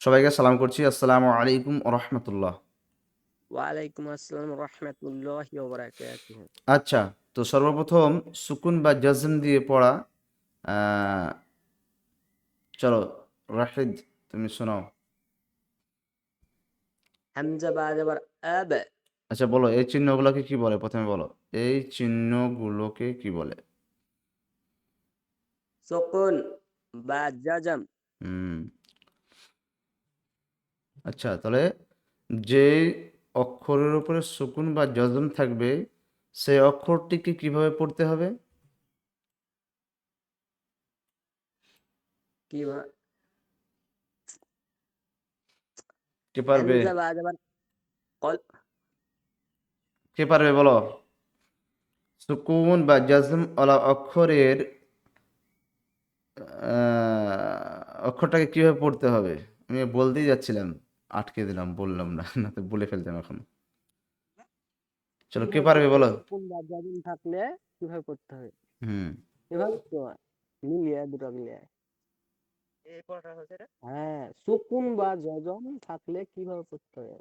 সবাইকে সালাম করছি। আসসালামু আলাইকুম রহমতুল্লাহ। ওয়ালাইকুম আসসালাম রহমতুল্লাহি আচ্ছা তো সর্বপ্রথম সুকুন বা জজম দিয়ে পড়া চলো রাহিদ তুমি শোনাও। হামজা বা যাবার আব। আচ্ছা বলো এই চিহ্নগুলোকে কি বলে? প্রথমে বলো এই চিহ্নগুলোকে কি বলে? সুকুন বা জাজম। হুম। আচ্ছা তাহলে যে অক্ষরের উপরে সুকুন বা জজম থাকবে সেই অক্ষরটিকে কীভাবে পড়তে হবে? কি পারবে? কে পারবে বলো? সুকুন বা জজম ওলা অক্ষরের আহ, অক্ষরটাকে কীভাবে পড়তে হবে? আমি বলতেই যাচ্ছিলাম। আটকে দিলাম বললাম না না তো বলে ফেলতাম এখন। চলো কে পারবে বলো? সুকুন বা জাজম থাকলে কীভাবে করতে হবে? হুম। এভাবে তো মিলিয়ে দুটো মিলিয়ে। হ্যাঁ সুকুন বা জজম থাকলে কীভাবে করতে হবে?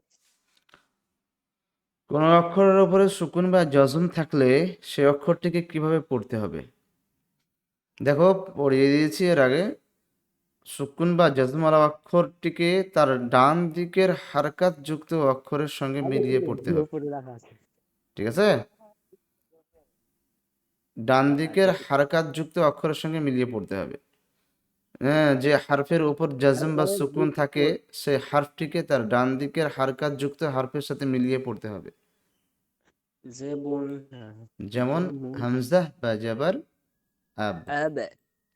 কোন অক্ষরের উপরে সুকুন বা জজম থাকলে সেই অক্ষরটিকে কীভাবে পড়তে হবে? দেখো পড়িয়ে দিয়েছি এর আগে। সুকুন বা জজমওয়ালা অক্ষরটিকে তার ডান দিকের হারকাত যুক্ত অক্ষরের সঙ্গে মিলিয়ে পড়তে হবে। ঠিক আছে? ডান দিকের হারকাত যুক্ত অক্ষরের সঙ্গে মিলিয়ে পড়তে হবে। হ্যাঁ যে হারফের উপর জাজম বা সুকুন থাকে সেই হারফটিকে তার ডান দিকের হারকাত যুক্ত হারফের সাথে মিলিয়ে পড়তে হবে। যেমন হামজা। বা জাবার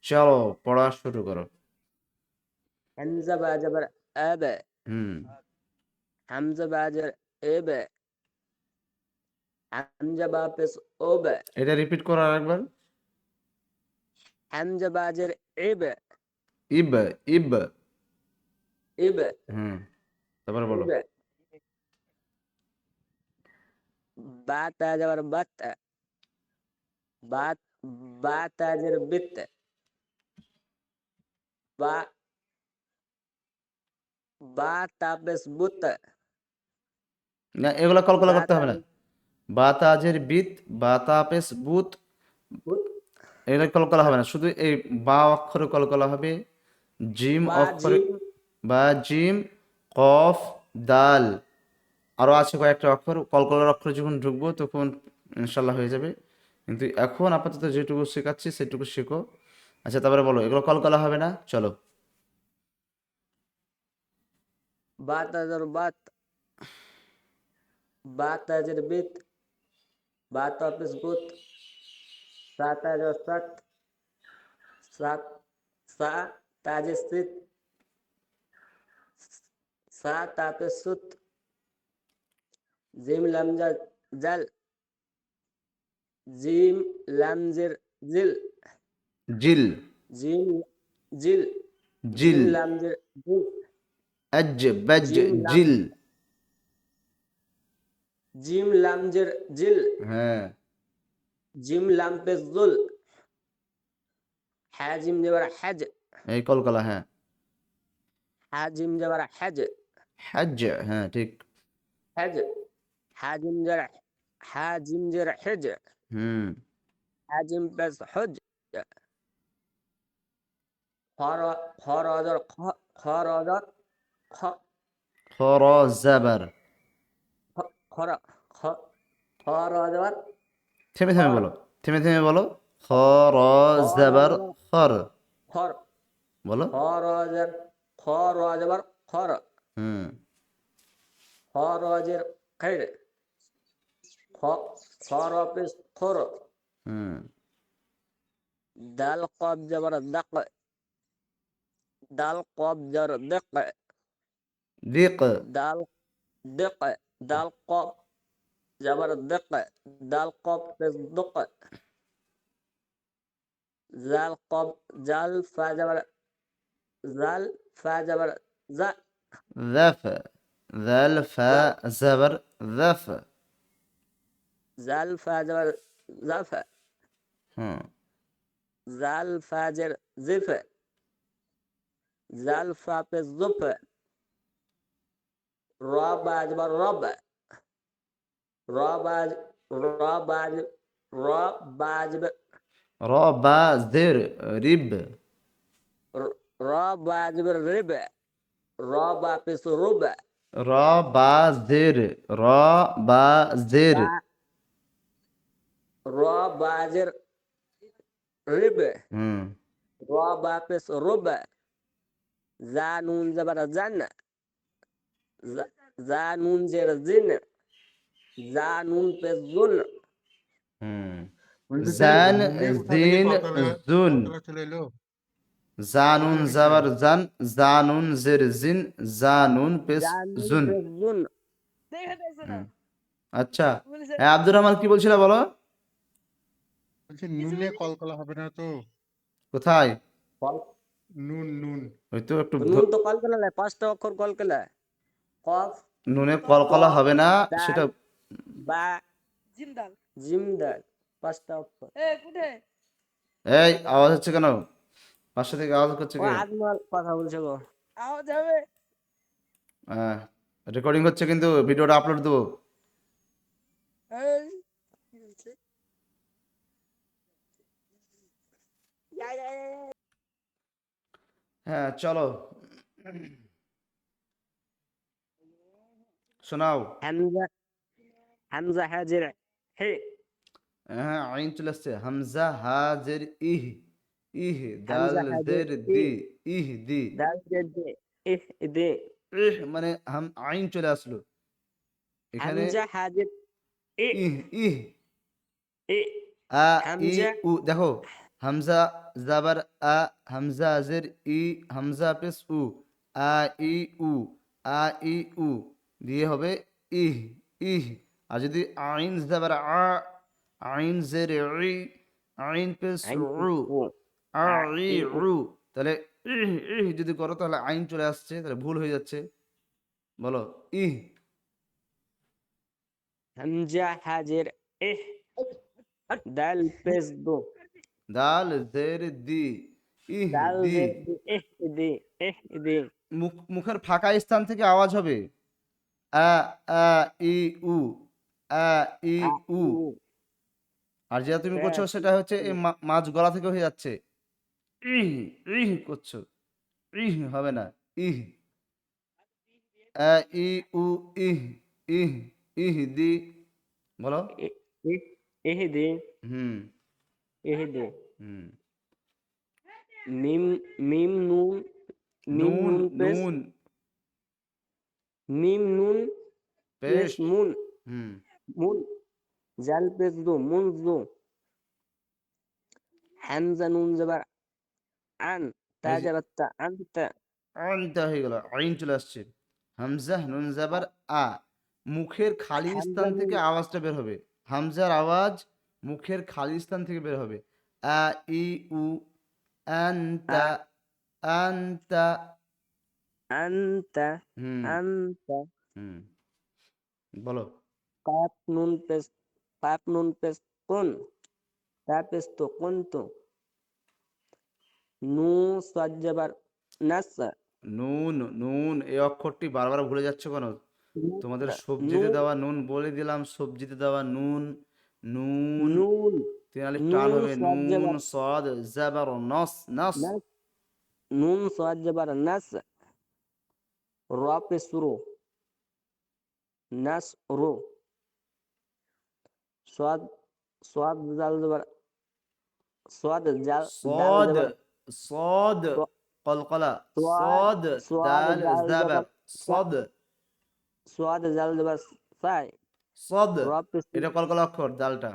চলো পড়া শুরু করো। হামজা বা যাবার আব হুম হামজা বা যাবার এব হামজা বা পেশ ওব এটা রিপিট করো আরেকবার হামজা বা যার এব ইব ইব ইব হুম তারপরে বলো ইব বা তা যাবার বাত বাত বা তা যার বিত বা বা না এগুলো কলকলা করতে হবে না। বাতাজের বিত বাতাপেস বুত। এগুলো কলকলা হবে না। শুধু এই বা অক্ষরে কলকলা হবে। জিম অক্ষরে বা জিম কফ দাল। আরও আছে কয়েকটা অক্ষর। কলকলার অক্ষর যখন ঢুকবো তখন ইনশাল্লাহ হয়ে যাবে। কিন্তু এখন আপাতত যেটুকু শেখাচ্ছি সেটুকু শেখো। আচ্ছা তারপরে বলো। এগুলো কলকলা হবে না? চলো। বা তা যার বাত বা তা যার বিত বা তা পেশ বুত সা তা যার সাত সাত সা তা যার সিত সা তা পেশ সুত জিম লাম জা জাল জিম লাম আজ বাজ জিল। জিম লাম জের জিল। হ্যাঁ। জিম লাম পেশ জুল। হ্যাঁ জিম যাবার হ্যাজ। এই কলকলা হ্যাঁ। হ্যাঁ জিম যাবার হ্যাজ। হাজ হ্যাঁ ঠিক। হ্যাজ। হ্যাঁ জিম যাবার হ্যাঁ জিম যাবার হেজ হুম। হ্যাঁ জিম পেশ হজ খর খর অজর খ খর অজর খ খর জাবার। খর খর অজর থেমে থেমে বলো থেমে থেমে বলো। খর জাবার খর। খর। বলো। খর অজর খর অজর খর। হুম। খর অজর খৈর। খ খর পেশ খর। হুম। দাল কব জবর দাক। দাল কব জর দেক। دق دال دق دال قب زبر دق دال قب دق زال قب زال فا زبر زال فا زبر ز. ذف. ذال فا زبر ذف. زال فا زبر ذف. زال فاجر زف. زال فا بالظف ফা পেশ জুফ র বা জবর রব র বা র বা র বা জবর র বা জের রিব র বা জবর রিব র বা পেশ রুব র বা জের র বা জা নুন জের জিন জা নুন পেশ জুন যে জান জিন জানুন জাবার জান জানুন জের জিন জানুন পেশ জুন। আচ্ছা হ্যাঁ আব্দুর রহমান কি বলছিল বলো বলছি নুনে কলকলা হবে না তো কোথায় নুন নুন ওই তো একটু নুন তো কল কেলা পাঁচটা অক্ষর কল কেলা কফ নুনে কলকলা হবে না সেটা বা জিমদাল জিম দাল পাঁচটা অক্ষর। এ কুঠে এই আওয়াজ হচ্ছে কেন? পাশে থেকে আওয়াজ করছে কথা বলছে গো। আওয়াজ হবে। হ্যাঁ রেকর্ডিং হচ্ছে কিন্তু ভিডিওটা আপলোড দেবো। হ্যাঁ চলো। শোনাও হামজা হামজা হাজির হে হ্যাঁ আইন চলে আসছে হামজা হাজের ইহ ইহ দাল হামজা হাজের জের দি ইহ দি দাল দে দে ইহ দে ইহ মানে হাম আইন চলে আসলো এখানে হামজা হাজির ই ইহ ইহ ই আ ই হামজা। উ দেখো হামজা জাবার আ হামজা জের ই হামজা পেস উ আ ই উ আ ই উ দিয়ে হবে ইহ ইহ। আর যদি আইন আ আইন জের ই আইন পেস। উ তাহলে ইহ ইহ যদি করো তাহলে আইন চলে আসছে তাহলে ভুল হয়ে যাচ্ছে। বলো ইহ। হামজা হাজির ইহ দাল দো। দাল জের দি ইহ দি ইহ দে ইহ দে। মুখ মুখের ফাঁকা স্থান থেকে আওয়াজ হবে। আ আ ই উ আ ই উ আর যেটা তুমি হ্যাঁ, করছ সেটা হচ্ছে এই মা- মাঝ গলা থেকে হয়ে যাচ্ছে। ইহ ইহ করছ। ইহ হবে না। ইহ। আ ই উ ইহ ইহ ইহ দি। বলো। ইহ দে। হুম। ইহ দে। হুম। মিম নুন নুন নুন। মিম নুন পেশ। মুন হুম। মুন জাল পেশ দো মুন দো। হামজা নুন জবর। আন তা জবর তা। আনতা আইনটা হয়ে গেল আইন চলে আসছে। হামজা নুন জাবার আ। মুখের খালি স্থান থেকে আওয়াজটা বের হবে। হামজার আওয়াজ মুখের খালি স্থান থেকে বের হবে। আ ই উ আনতা আনতা আনতা হুম। আনতা। হুম। বলো। কাপ নুন পেশ কাপ নুন পেশ কোন? তা তো কোন তো? নু সাদ জবর নাস নুন নুন এই অক্ষরটি বারবার ভুলে যাচ্ছ কেন? তোমাদের সবজিতে দেওয়া নুন বলে দিলাম সবজিতে দেওয়া নুন নুন। নুন। তিন টান হবে নুন সদ জাবার নস নস। নাস নুন সাদ জবর নাস র পেশ রো নাস রো সাদ সাদ জাল জবর সাদ জাল দাল صاد জবর صاد ص- قلقلة صاد- صاد صاد دال دال زبر زبر صد সাদ জাল জবর সাই صد র পেশ এটা কলকলা অক্ষর দালটা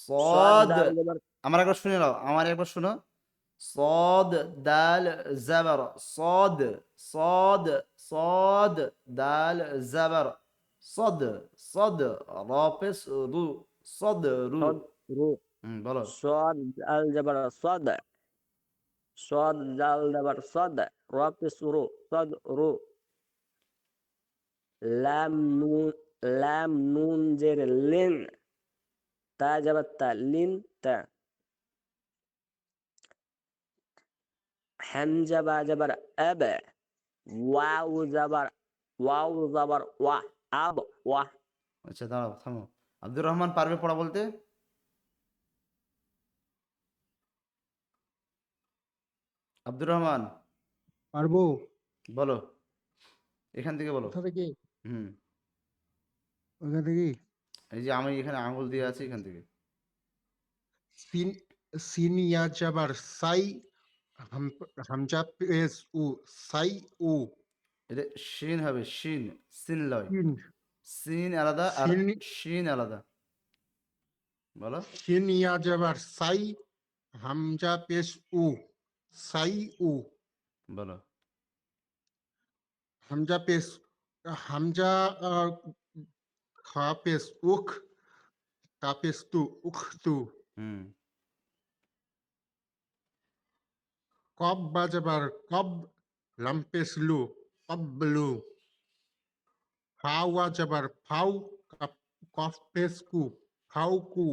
সাদ صاد জাল জবর আমার একবার শুনে নাও আমার একবার শুনো صاد دال زبر. صاد صاد صاد دال زبر. صد صد رابس رو. صد رو. صد رو. بلى صاد دال زبر صد صاد دال زبر صد رابس رو صد رو. لام نون لام نون زير لين تا جبت لين تا. তা বা জবর আব ওয়াউ জাবার ওয়াউ জাবার ওয়া আব ওয়া আচ্ছা দাঁড়াও থামো। আব্দুর রহমান পারবে পড়া বলতে? আব্দুর রহমান। পারব। বলো। এখান থেকে বলো। কোথা থেকে? হুম। ওখান থেকে? এই যে আমি এখানে আঙুল দিয়ে আছি এখান থেকে। সিন সিন ইয়া জাবার সাই হাম হামজা পেশ উ সাই উ এটা শিন হবে শিন সিন লয় সিন সিন আলাদা আর সিন- শিন আলাদা বলো সিন ইয়া জাবার সাই হামজা পেশ উ সাই উ বলো হামজা পেশ হামজা আহ, খা পেশ উখ তা পেশ তু উখ তু হুম কব বাজাবার কব লাম্পেস লু কবলু ফাওয়া যাবার ফাউ কাপ- কফ পেস কু ফাউ কু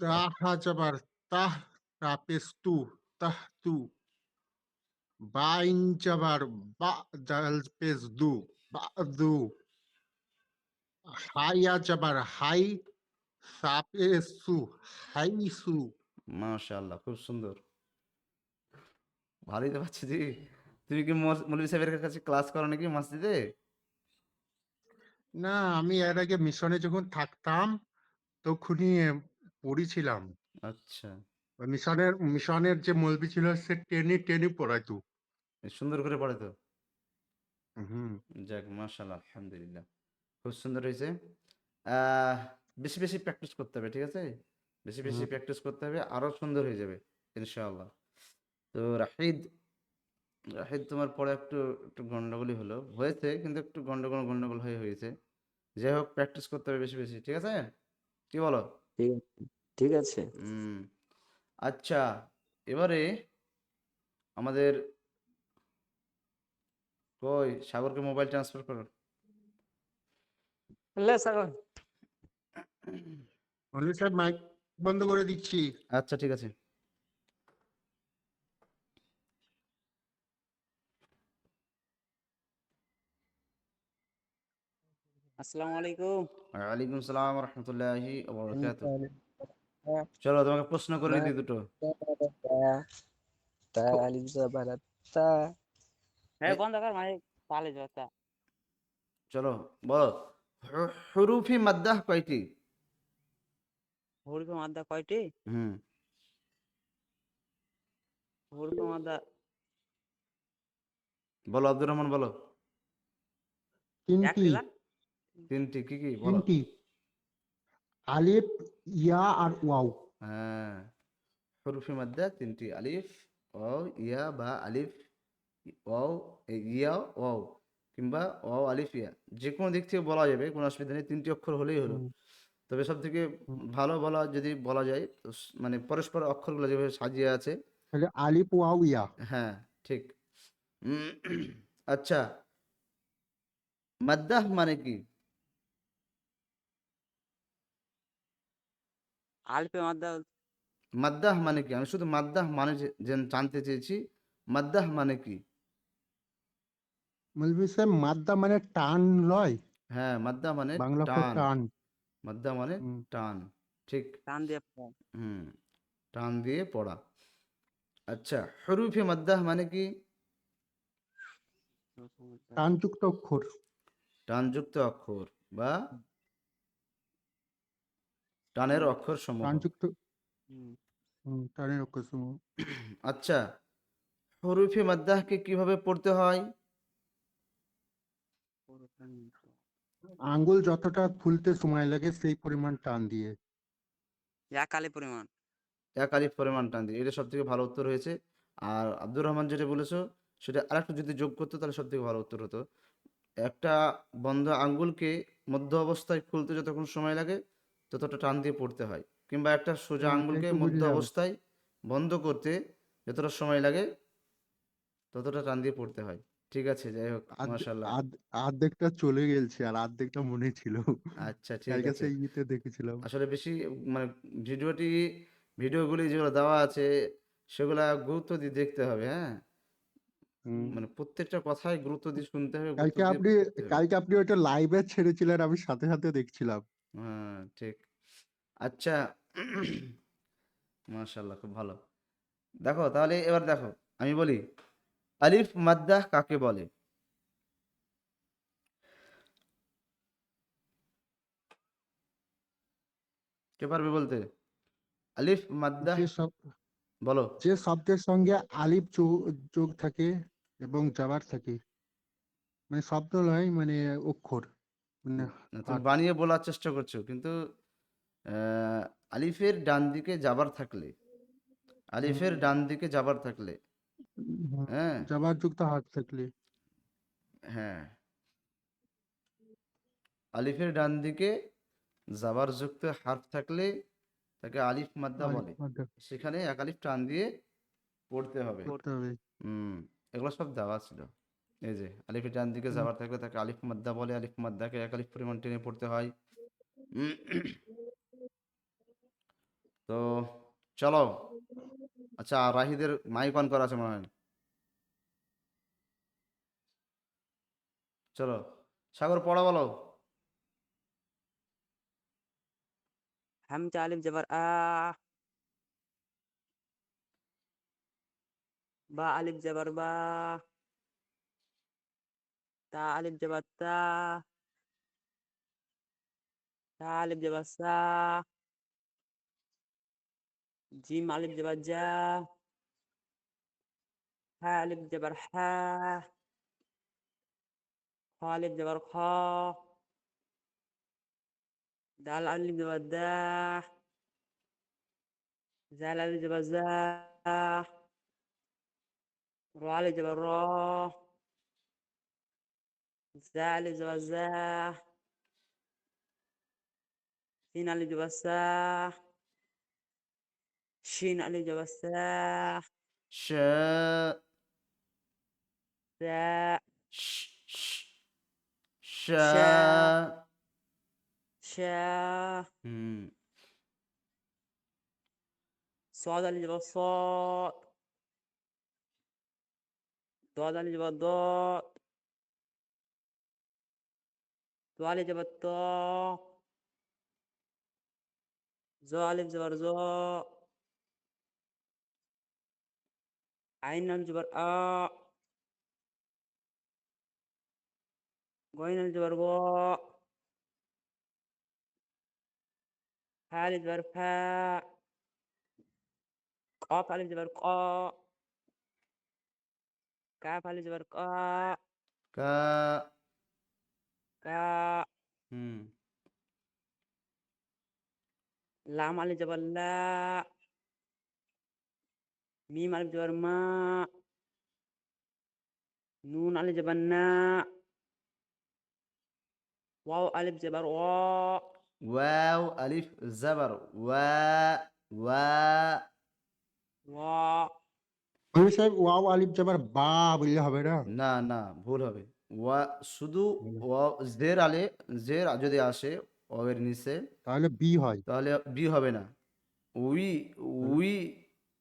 তাহা যাবার তাহ তাপেস তু তাহ তু বাইন যাবার বা মাশাআল্লাহ খুব সুন্দর। ভালোই তো পাচ্ছি জি। তুমি কি মৌলভী সাহেবের কাছে ক্লাস করো নাকি মসজিদে? না আমি এর আগে মিশনে যখন থাকতাম তখনই পড়েছিলাম। আচ্ছা। মিশনের মিশনের যে মৌলবি ছিল সে টেনে টেনে পড়াইতো। সুন্দর করে পড়ে তো হুম। যাক মাশাআল্লাহ আলহামদুলিল্লাহ। খুব সুন্দর হয়েছে। বেশি বেশি প্র্যাকটিস করতে হবে ঠিক আছে? বেশি বেশি প্র্যাকটিস করতে হবে আরও সুন্দর হয়ে যাবে ইনশাআল্লাহ। তো রাহিদ রাহিদ তোমার পরে একটু একটু গন্ডগোলই হলো। হয়েছে কিন্তু একটু গন্ডগোল গন্ডগোল হয়ে হয়েছে। যাই হোক প্র্যাকটিস করতে হবে বেশি বেশি ঠিক আছে? কি বলো? ঠিক আছে হুম আচ্ছা এবারে আমাদের কই সাগরকে মোবাইল ট্রান্সফার করো। লে স্যার মৌলবি সাহেব মাইক বন্ধ করে দিচ্ছি। আচ্ছা ঠিক আছে। আসসালামু আলাইকুম। ওয়ালাইকুম সালাম রহমতুল্লাহি চলো তোমাকে প্রশ্ন করে দিই দুটো। হ্যাঁ বন্ধ কর মানে তালে যাতা চলো বলো। হুরুফি মাদ্দাহ কয়টি? হুরফে মাদ্দা কয়টি? হুম। হুরফে মাদ্দা বলো আব্দুর রহমান বলো। তিনটি। তিনটি কি কি বলো। তিনটি। আলিফ ইয়া আর ওয়াও। হ্যাঁ। হুরুফি মাদ্দা তিনটি আলিফ ওয়াও ইয়া বা আলিফ ওয়াও ইয়া ওয়াও কিংবা ওয়াও আলিফ ইয়া। যে কোনো দিক থেকে বলা যাবে কোনো অসুবিধা নেই তিনটি অক্ষর হলেই হলো। তবে সব থেকে ভালো বলা যদি বলা যায় মানে পরস্পর অক্ষরগুলো যেভাবে সাজিয়ে আছে। তাহলে আলিফ ওয়াও হ্যাঁ ঠিক। আচ্ছা। মাদ্দাহ মানে কি? আলফে মাদ্দা মাদ্দাহ মানে কি? আমি শুধু মাদ্দাহ মানে জানতে চেয়েছি মাদ্দাহ মানে কি? মৌলবি মাদ্দা মানে টান লয়। হ্যাঁ মাদ্দা মানে বাংলা টান। টান। মাদ্দা মানে টান ঠিক? টান দিয়ে পড়া। হুম টান দিয়ে পড়া। আচ্ছা হরুফে মাদ্দাহ মানে কি? টানযুক্ত অক্ষর। টানযুক্ত অক্ষর বা টানের অক্ষর সমূহ টানযুক্ত হুম। হুম, টানের অক্ষর সমূহ আচ্ছা হরুফে মাদ্দাহকে কীভাবে পড়তে হয়। আঙ্গুল যতটা খুলতে সময় লাগে সেই পরিমাণ টান দিয়ে। এক আলি পরিমাণ। এক পরিমাণ টান দিয়ে এটা সব থেকে ভালো উত্তর হয়েছে। আর আব্দুর রহমান যেটা বলেছ সেটা আরেকটু যদি যোগ করতো তাহলে সব থেকে ভালো উত্তর হতো। একটা বন্ধ আঙ্গুলকে মধ্য অবস্থায় খুলতে যতক্ষণ সময় লাগে ততটা টান দিয়ে পড়তে হয়। কিংবা একটা সোজা আঙ্গুলকে মধ্য অবস্থায় বন্ধ করতে যতটা সময় লাগে ততটা টান দিয়ে পড়তে হয়। ঠিক আছে যাই হোক আর্ধ- অর্ধেকটা চলে গেছে আর অর্ধেকটা মনে ছিল। আচ্ছা ঠিক আছে। ইতে দেখেছিলাম। আসলে বেশি মানে ভিডিওটি ভিডিওগুলি যেগুলো দেওয়া আছে সেগুলা গুরুত্ব দিয়ে দেখতে হবে হ্যাঁ? মানে প্রত্যেকটা কথায় গুরুত্ব দিয়ে শুনতে হবে কালকে আপনি। কালকে আপনি ওইটা লাইভে ছেড়েছিলেন আমি সাথে সাথে দেখছিলাম। হ্যাঁ ঠিক। আচ্ছা মাশাআল্লাহ খুব ভালো। দেখো তাহলে এবার দেখো আমি বলি আলিফ মাদ্দা কাকে বলে? কে পারবে বলতে? আলিফ মাদ্দা যে সব বলো। যে শব্দের সঙ্গে আলিফ যোগ থাকে এবং জাবার থাকে। মানে শব্দ নয় মানে অক্ষর। মানে তুমি বানিয়ে বলার চেষ্টা করছ কিন্তু আহ, আলিফের ডান দিকে যাবার থাকলে আলিফের ডান দিকে যাবার থাকলে হ্যাঁ যুক্ত হাত থাকলে হ্যাঁ। আলিফের ডান দিকে জাবার যুক্ত হারফ থাকলে তাকে আলিফ মাদ্দা বলে। সেখানে এক আলিফ টান দিয়ে পড়তে হবে। হুম এগুলো সব দেওয়া ছিল। এই যে আলিফের ডান দিকে। যাবার থাকলে তাকে আলিফ মাদ্দা বলে। আলিফ মাদ্দাকে এক আলিফ পরিমাণ টেনে পড়তে হয়। তো চলো আচ্ছা রাহিদের মাইক অন করা আছে মনে হয়? চলো, সাগর পড়া বলো। হামজা আলিফ জবর আ বা আলিফ জবর, বা। তা আলিফ জবর, তা। তা আলিফ জবর সা جيم على جبر جا ها ألف جبر حا خا ألف دال علي جبر دا زال علي جبر زا را ألف جبر را زا ألف زا سين سا شين الإجابة ساح شاء ساء. ش ش شاء. شاء. مم. صاد. صاد ضاد الإجابة ضاد. ضاد جوا ضاد زو ألف زبر زو عين ألف زبر آ غين ألف زبر غا فا ألف زبر فا قاف ألف زبر قا كاف ألف زبر قا কা كا হুম لام ألف زبر لا ميم ألف زبر ما نون ألف زبر نا واو ألف زبر وا ওয়াও আলিফ জাবার ওয়া ওয়া وا আমি সাহেব ওয়াও আলিফ জাবার বা বললে হবে না না না ভুল হবে ওয়া শুধু ওয়া জের আলে জের যদি আসে ওয়ের নিচে তাহলে বি হয় তাহলে বি হবে না উই উই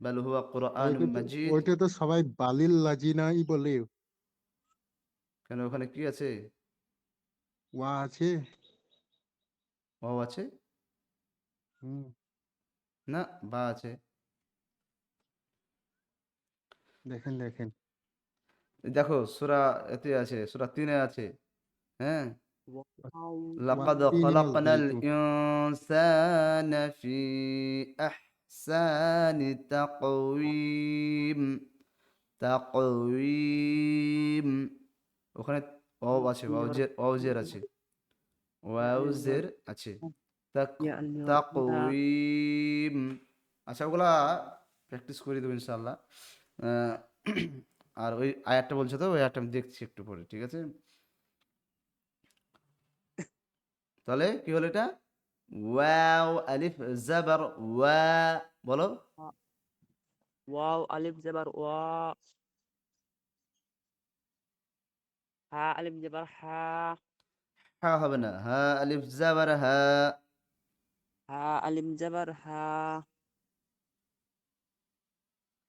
বাল হুয়া মাজিদ। ওইটা তো সবাই বালিল লাজিনাই বলে। কেন ওখানে কি আছে? ওয়া আছে। আছে? হুম। না বা আছে। দেখেন দেখেন। দেখো সুরা এতে আছে সুরা তিনে আছে হ্যাঁ? লাকাদ খলাকনাল ইনসানা ফি আহ الإنسان في أحسن تقويم تقويم ওখানে ওয়াও আছে ওয়াও জের ওয়াও জের আছে ওয়াও জের আছে তাক يا أيها তাকউইম আচ্ছা ওগুলা প্র্যাকটিস করে দেবো ইনশাআল্লাহ আহ, আর ওই আয়াতটা বলছো তো ওই আয়াতটা আমি দেখছি একটু পরে ঠিক আছে তাহলে কি হলো এটা ওয়াও আলিফ জাবার ওয়া বলো। ওয়াও আলিফ জবর ওয়া। হা আলিফ জবর হা। হা হবে না হা আলিফ জাবার হা। হা আলিফ জবর হা।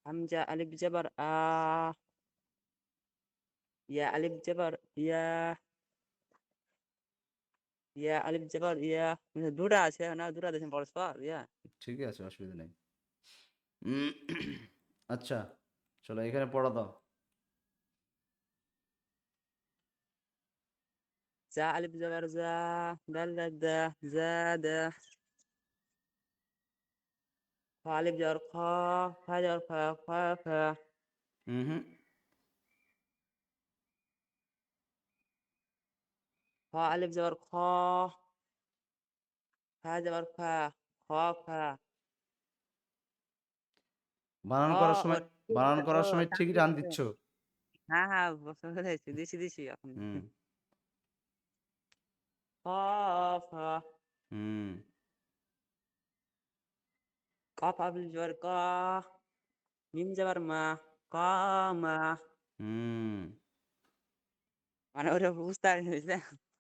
হামজা আলিফ জবর আ। ইয়া আলিফ জবর ইয়া। ইয়া আলিফ জবর ইয়া। দুটা আছে না? দুটা দেখেন পরস্পর? ইয়া। ঠিকই আছে অসুবিধা নেই। আচ্ছা চলো এখানে পড়া দাও। জা আলিফ জবর জা দাল দা জা দা। ফা আলিফ জবর খ ফা জবর ফা ফা ফা হুম ফা আলিফ জবর খ। ফা জবর ফা খ ফা বানান করার সময় বানান করার সময় দিতে দিচ্ছ। হ্যাঁ হ্যাঁ দিছি দিছি এখন। হুম। খ ফা হুম। কফ আলিফ জবর ক। মিম জবর মা। ক মা। হুম। মানে ওটা বুঝতে পারিনি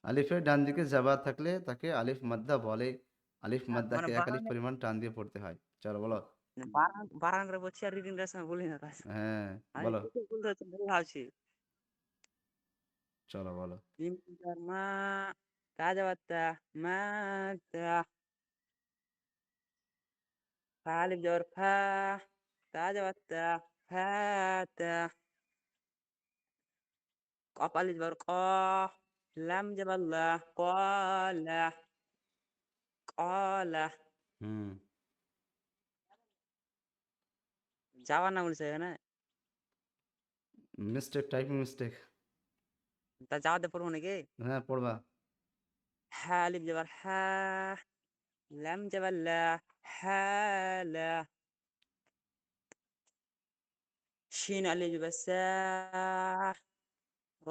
আলিফের ডান দিকে জাবার থাকলে তাকে আলিফ মাদ্দা বলে। আলিফ মানে মাদ্দাকে এক আলিফ পরিমাণ টান দিয়ে পড়তে হয়। চলো বলো। করে বলছি আর রিডিং সময় বলি না তাই হ্যাঁ বলো। ভুল হচ্ছে ভুল ভাবছি। চলো বলো। মা তা জবর তা মা তা ফা আলিফ জবর ফা তা জবর তা ফা তা কফ আলিফ জবর ক লাম জবর লা কলা কলা হুম যাওয়ার নাম বলছে এখানে মিস্টেক টাইপিং মিস্টেক তা যাওয়াতে পড়ব নাকি হ্যাঁ পড়বা হা আলিফ জবর হা লাম জবর লা শিন আলিফ জবর সা র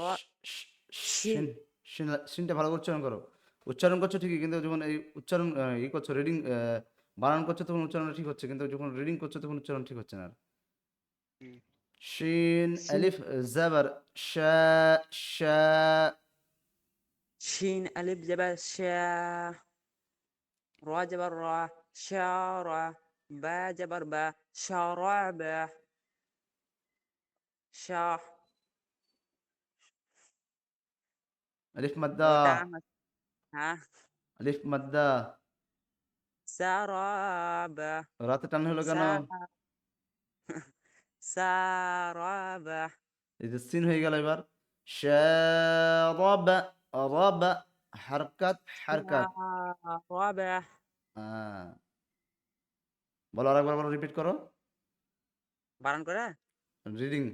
শিন। শিন শিন শিনটা ভালো উচ্চারণ করো। উচ্চারণ করছ ঠিকই কিন্তু যখন এই উচ্চারণ ই করছ রিডিং বানান করছ তখন উচ্চারণ ঠিক হচ্ছে কিন্তু যখন রিডিং করছ তখন উচ্চারণ ঠিক হচ্ছে না আর। হুম। শিন শিন। আলিফ জাবার শা শা শিন আলিফ জবর শা র জবর র শারা বা জবর বা শারাবা শাহ আলিফ মাদ্দা ওটা আমার হ্যাঁ আলিফ মাদ্দা সারাবা রাতে টান হলো কেন সা- সারাবা। এই যে সিন হয়ে গেল এবার। শারাবা রাবা হারকাত হারকাত। সারাবা। বলো আরেকবার বলো রিপিট করো। বারণ করে? রিডিং।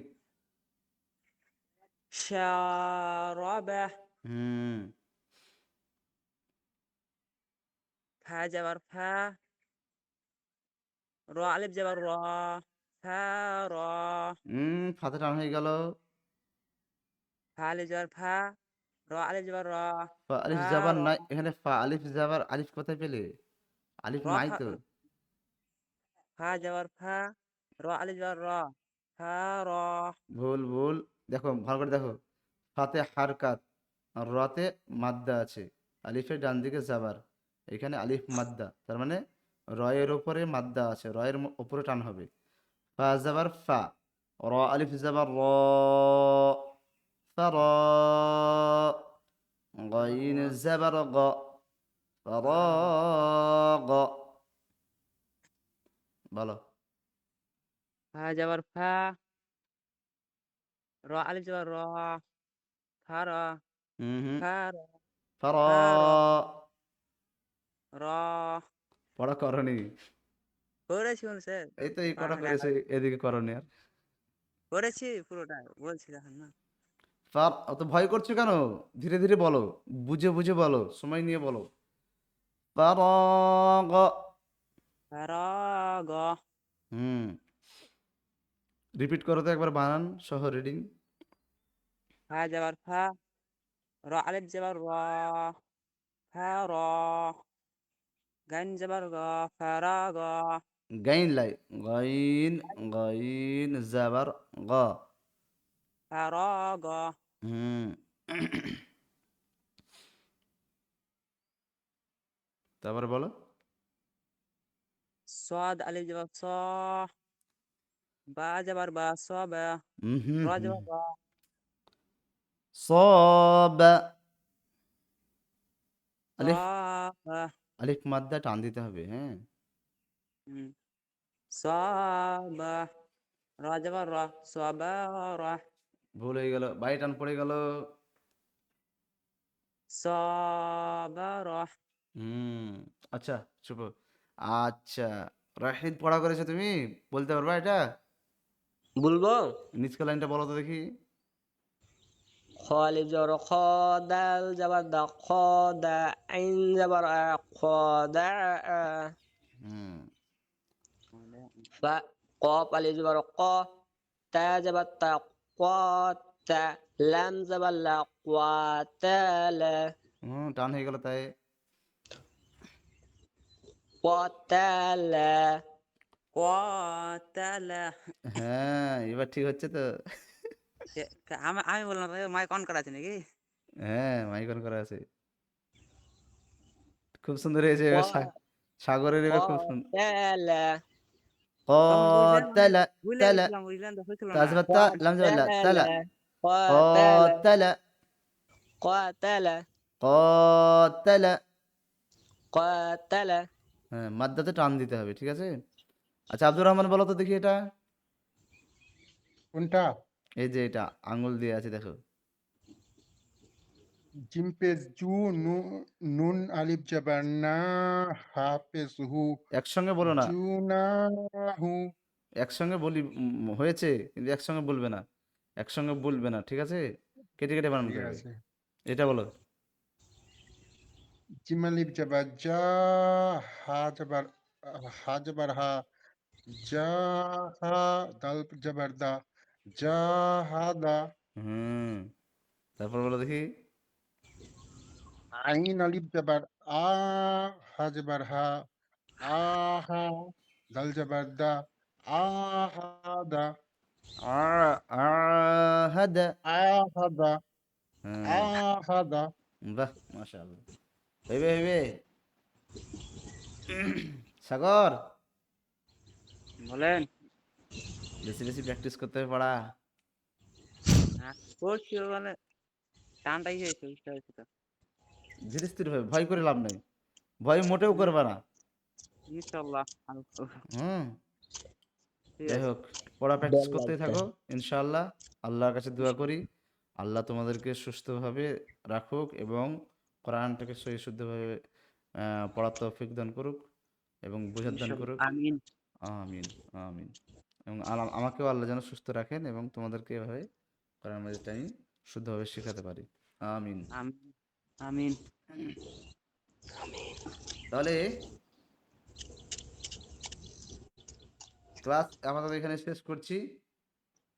সারাবা। হুম। ফা যাবার ফা। র আলিফ যাবার র। র হুম ফাতে টান হয়ে গেল। ফা আলিফ যাবার ফা র আলিফ যাবার র ফা আলিফ জাবার নাই এখানে ফা আলিফ জাবার আলিফ কোথায় পেলে? আলিফ নাই তো। ফা যাবার ফা র আলিফ যাবার র ফা র ভুল ভুল। দেখো ভালো করে দেখো। ফাতে হারকাত রতে মাদ্দা আছে। আলিফের ডান দিকে জাবার। এখানে আলিফ মাদ্দা তার মানে রয়ের উপরে মাদ্দা আছে। রয়ের উপরে টান হবে। ফা জাবার ফা র আলিফ জাবার র ফার গাইন জাবার গ ফারাগ বলো ফা যাবার ফা র আলিফ যাবার র ফা র হুম হুম ফা র ফারা র পড়া করনি করেছি স্যার এই তো এই কটা করেছে এদিকে করনি আর। করেছি পুরোটা বলছি দেখেন না। অত ভয় করছ কেন? ধীরে ধীরে বলো বুঝে বুঝে বলো সময় নিয়ে বলো। ফারাগ হুম। রিপিট করো তো একবার বানান সহ রিডিং। ফা যাবার ফা র আলিফ যাবার র ফা র। গাইন যাবার গ ফারা গ। গাইন লাই গাইন গাইন জাবার গ ফারা গ হুম তারপরে বলো صاد ألف جبر صا با جبر با صا با হুম হুম را হুম। جبر را صاب আলিফ صا আলিফ মাদ্দা টান দিতে হবে হ্যাঁ সাবাহ রা যাবার রা সাবাহ ভুল হয়ে গেল বাই টান পড়ে গেল। সাবাহ হুম আচ্ছা চুপ আচ্ছা রাশিদ পড়া করেছ তুমি? বলতে পারবা এটা? বলব? নিচকে লাইনটা বলো তো দেখি। খালিব জবর খ দাল জবর দা খ দা আইন জবর আ খ দা হুম। ফা কফ আলিফ জবর ক তা জবর তা ক তা লাম জবর লা কোয়া তা লা হুম টান হয়ে গেল তাই قتل قاتل হ্যাঁ এবার ঠিক হচ্ছে তো এ- কা- আমি আমি বললাম মাইক অন করা আছে নাকি হ্যাঁ মাইক অন করা আছে খুব সুন্দর হয়েছে এবার সা- সাগরের এবার খুব সুন্দর قتل قاتل বুঝলে তালা গেছিলাম বুঝলেন তো হয়েছিল না তাজবা তা লাম জাবাল্লা তালা قتل قاتل قتل قاتل قتل হ্যাঁ মাদ্দাতে টান দিতে হবে ঠিক আছে আচ্ছা আব্দুর রহমান বলো তো দেখি এটা কোনটা এই যে এটা আঙ্গুল দিয়ে আছে দেখো জিম পেজ জু নু নুন আলিফ জবর না হা একসঙ্গে বলো না। একসঙ্গে বলি হয়েছে কিন্তু একসঙ্গে বলবে না। একসঙ্গে বলবে না ঠিক আছে? কেটে কেটে বানান করবে এটা বলো। জবর হা জবর হা জবর হা জা হা দাল জবর দা জা হা দা। হুম। তারপর বলো দেখি। আইন আলিফ জবর আ হা জবর হা আহা দাল জবর দা আহাদা আ- আহাদা আহাদা হ্যাঁ আহাদা বাহ মাশাআল্লাহ হইবে হইবে সাগর বলেন। বেশি বেশি প্র্যাকটিস করতে হবে পড়া। হ্যাঁ করছি মানে টানটাই হয়েছে বুঝতে পারছি তো। ধীরে স্থির ভাবে ভয় করে লাভ নেই। ভয় মোটেও করবে না। হুম। যাই হোক পড়া প্র্যাকটিস করতেই থাকো ইনশাআল্লাহ আল্লাহর কাছে দোয়া করি। আল্লাহ তোমাদেরকে সুস্থভাবে রাখুক এবং কোরআনটাকে সহি শুদ্ধভাবে তৌফিক দান করুক এবং বোঝার দান করুক। আমিন। আমিন আমিন। এবং আমাকেও আল্লাহ যেন সুস্থ রাখেন এবং তোমাদেরকে এভাবে কোরআন মাজিদটা আমি শুদ্ধভাবে শেখাতে পারি। আমিন। আমিন। আমিন। তাহলে ক্লাস আমাদের এখানে শেষ করছি।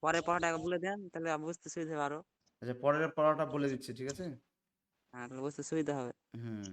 পরে পড়াটা বলে দেন তাহলে বুঝতে সুবিধা হবে আরও। আচ্ছা পরের পড়াটা বলে দিচ্ছি ঠিক আছে? হ্যাঁ তাহলে বুঝতে সুবিধা হবে। হুম।